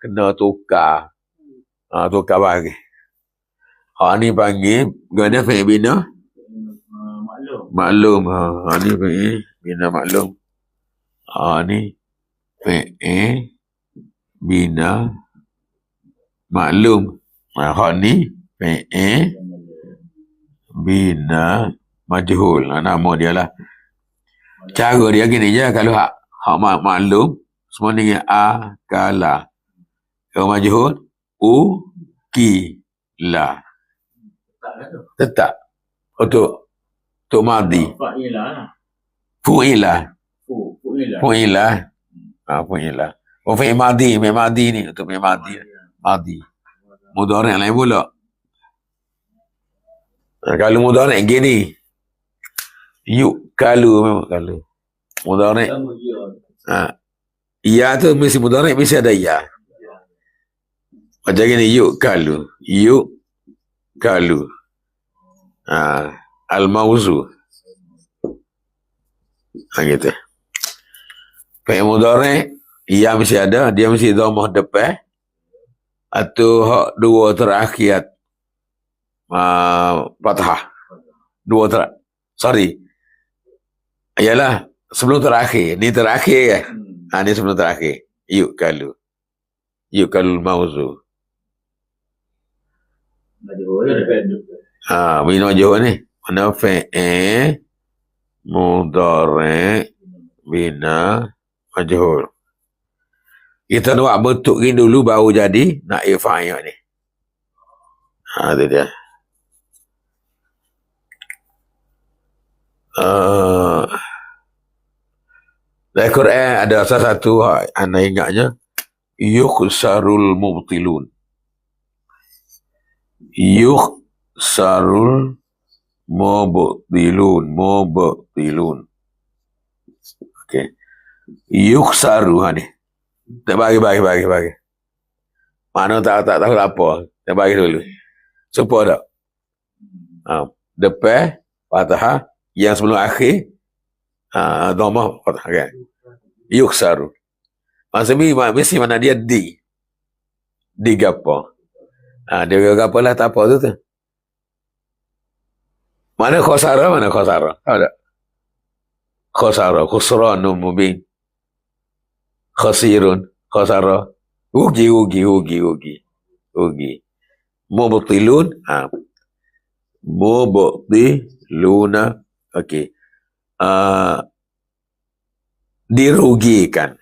kena tukar. Ha, tukar bagi. Ha, ni panggil, gana fi'il bina? Maklum. Maklum. Ha, ha ni fi'il bina maklum. Ha, ni fi'il bina maklum. Ha, ha ni fi'il bina majhul. Ha, nama dia lah. Cara dia gini je kalau hak hak mak maklum semua ni a kala. Kalau majhul u ki la. Tetap untuk untuk madi. Lah. Fu'ilah. Fu. Fu'ilah. Fu'ilah. Ha, fu'ilah. Oh, fi'il madi. Fi'il madi ni. Untuk fi'il madi. Madi. Mudarik lain pula. Ha, kalau mudarik gini. Yuk kalu memang kalu. Dia. Ha. Ya tu mesti mudarik mesti ada ya. Macam gini yuk kalu. Yuk kalu. Ha. Al-mauzu. Ha gitu. Fi'il mudarik ya mesti ada, dia mesti dhamah depan atau hak dua terakhir uh, fathah. Dua ter sorry. Ialah sebelum terakhir. Ni terakhir? Hmm. Ha, ni sebelum terakhir. Yuk kalu. Yuk kalu mauzu. Tu. Ha, bina jauh ni. Mana fi'il mudhari' bina majhul. Kita nak bentuk ni dulu baru jadi nak fa'il ni. Ha, tu dia. Uh, dalam Quran ada satu hak anda ingatnya yukhsarul mubtilun. Yukhsarul mubtilun, mubtilun. Okey. Yukhsaru ha ni. Tak bagi bagi bagi bagi. Mana tak tak tahu apa. Tak bagi dulu. Supaya tak? Ha, depan fathah yang sebelum akhir ha, dhamma fathah kan. Yukhsaru. Masa ni mesti mana dia di. Di gapo. Ha, dia gapo lah tak apa tu tu. Mana khosara, mana khosara. Tahu tak? Khosara, khusranun mubin. Khasirun, khosara. Rugi, rugi, rugi, rugi. Rugi. Mubtilun, ha. Mubtiluna, okey. Uh, dirugikan.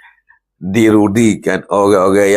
Dirugikan orang-orang